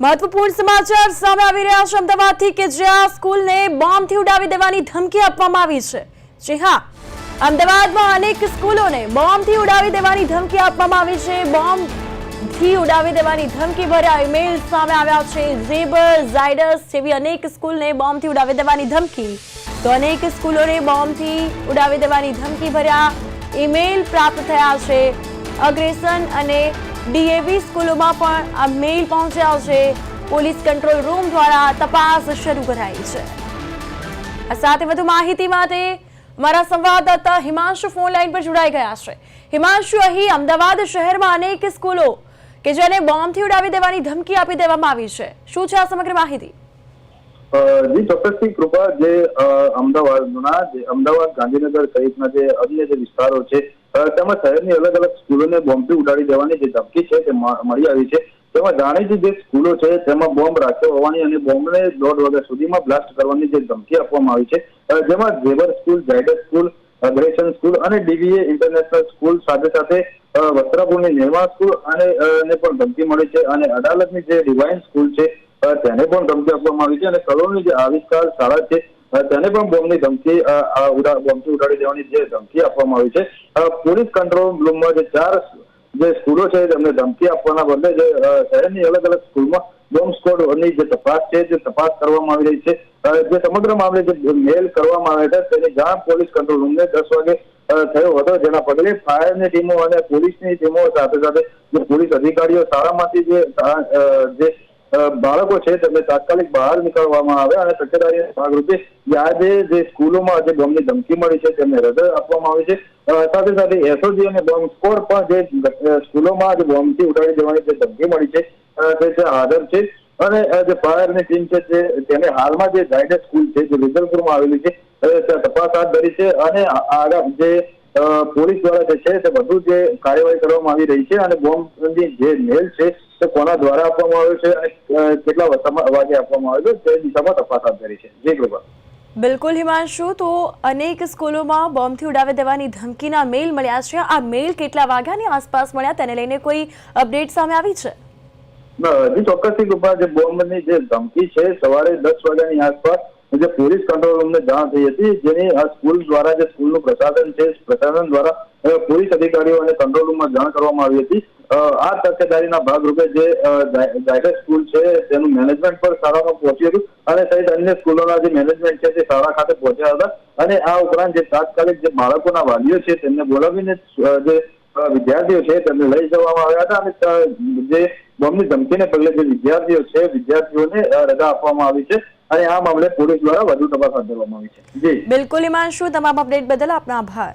મહત્વપૂર્ણ સમાચાર સામે આવી રહ્યા છે. અમદાવાદથી કે જ્યાં સ્કૂલને બોમ્બથી ઉડાવી દેવાની ધમકી આપવામાં આવી છે. જી હા, અમદાવાદમાં અનેક સ્કૂલોને બોમ્બથી ઉડાવી દેવાની ધમકી આપવામાં આવી છે. બોમ્બથી ઉડાવી દેવાની ધમકી ભર્યા ઈમેલ સામે આવ્યા છે. ઝેબર, ઝાયડસ જેવી અનેક સ્કૂલને બોમ્બથી ઉડાવી દેવાની ધમકી. તો અનેક સ્કૂલોને બોમ્બથી ઉડાવી દેવાની ધમકી ભર્યા ઈમેલ પ્રાપ્ત થયા છે. અગ્રેસન અને ડીએવી સ્કૂલોમાં પણ આ મેઇલ પહોંચ્યા છે પોલીસ કંટ્રોલ રૂમ દ્વારા તપાસ શરૂ કરાઈ છે. સાથે વધુ માહિતી માટે મારા સંવાદદાતા હિમાંશુ ફોન લાઈન પર જોડાઈ ગયા છે. હિમાંશુ, અહીં અમદાવાદ શહેરમાં અનેક સ્કૂલો કે જેને બોમ્બથી ઉડાવી દેવાની ધમકી આપી દેવામાં આવી છે. શું છે આ સમગ્ર માહિતી? જી, ચોક્કસથી કૃપા જે અમદાવાદના જે અમદાવાદ ગાંધીનગર સહિતના જે અન્ય જે વિસ્તારો છે તેમાં શહેરની અલગ અલગ સ્કૂલોને બોમ્બથી ઉડાડી દેવાની જે ધમકી છે તે મળી આવી છે. તેમાં જાણીતી જે સ્કૂલો છે તેમાં બોમ્બ રાખ્યો હોવાની અને બોમ્બને દોઢ વાગ્યા સુધીમાં બ્લાસ્ટ કરવાની જે ધમકી આપવામાં આવી છે. જેમાં ઝેબર સ્કૂલ ઝાયડર સ્કૂલ અગ્રેશન સ્કૂલ અને ડીવીએ ઇન્ટરનેશનલ સ્કૂલ સાથે સાથે વસ્ત્રાપુરની નિર્માણ સ્કૂલ અને પણ ધમકી મળી છે અને અડાલતની જે ડિવાઇન સ્કૂલ છે તેને પણ ધમકી આપવામાં આવી છે અને કલોની જે આવિષ્કાર શાળા છે તેને પણ બોમ્બની ધમકી બોમ્બથી ઉડાડી દેવાની જે ધમકી આપવામાં આવી છે. પોલીસ કંટ્રોલ રૂમમાં જે ચાર જે સ્કૂલો છે તેમને ધમકી આપવાના બદલે જે શહેરની અલગ અલગ સ્કૂલમાં બોમ્બ સ્કોડની જે તપાસ છે, જે તપાસ કરવામાં આવી રહી છે. જે સમગ્ર મામલે જે મેલ કરવામાં આવ્યા હતા તેની જાણ પોલીસ કંટ્રોલ રૂમને દસ વાગે થયો હતો. જેના પગલે ફાયરની ટીમો અને પોલીસની ટીમો સાથે સાથે જે પોલીસ અધિકારીઓ શાળામાંથી જે જે બાળકો છે, તેમને તાત્કાલિક બહાર નીકળવામાં આવે અને તકેદારી ભાગરૂપે આજે જે સ્કૂલોમાં જે બોમ્બની ધમકી મળી છે, તેમને રજા આપવામાં આવી છે. સાથે સાથે એસઓજી અને બોમ્બ સ્કોડ પણ જે સ્કૂલોમાં જે બોમ્બથી ઉડાડી દેવાની જે ધમકી મળી છે તે હાજર છે. અને જે ફાયરની ટીમ છે, તે, તેને હાલમાં જે ઝાયડસ સ્કૂલ છે, જે વિજલપુરમાં આવેલી છે તપાસ હાથ ધરી છે અને આગળ જે પોલીસ દ્વારા જે છે તે વધુ જે કાર્યવાહી કરવામાં આવી રહી છે અને બોમ્બની જે મેલ છે તે કોના દ્વારા આપવામાં આવ્યો છે અને કેટલા વાગે આપવામાં આવ્યો છે તે દિશામાં તપાસ હાથ ધરી છે. જે કૃપા. બિલકુલ હિમાંશુ તો અનેક સ્કૂલોમાં બોમ્બથી ઉડાવી દેવાની ધમકીના મેલ મળ્યા છે. આ મેલ કેટલા વાગ્યાની આસપાસ મળ્યા તેને લઈને કોઈ અપડેટ સામે આવી છે? હજી ચોક્કસથી કૃપા જે બોમ્બની જે ધમકી છે સવારે દસ વાગ્યાની આસપાસ જે પોલીસ કંટ્રોલ રૂમને જાણ થઈ હતી જેની આ સ્કૂલ દ્વારા જે સ્કૂલનું પ્રશાસન છે પ્રશાસન દ્વારા પોલીસ અધિકારીઓ અને કંટ્રોલ રૂમમાં જાણ કરવામાં આવી હતી. આ તકેદારીના ભાગરૂપે જે અ, સ્કૂલ છે તેનું મેનેજમેન્ટ પણ શાળામાં પહોંચ્યું હતું અને સહિત અન્ય સ્કૂલોના જે મેનેજમેન્ટ છે તે શાળા ખાતે પહોંચ્યા હતા. અને આ ઉપરાંત જે તાત્કાલિક જે બાળકોના વાલીઓ છે તેમને બોલાવીને જે વિદ્યાર્થીઓ છે તેમને લઈ જવામાં આવ્યા હતા અને જે બોમ્બની ધમકીને પગલે જે વિદ્યાર્થીઓ છે, વિદ્યાર્થીઓને રજા આપવામાં આવી છે અને આ મામલે પોલીસ દ્વારા વધુ તપાસ હાથ ધરવામાં આવી છે. જી. બિલકુલ, હિમાંશુ, તમામ અપડેટ બદલ આપનો આભાર.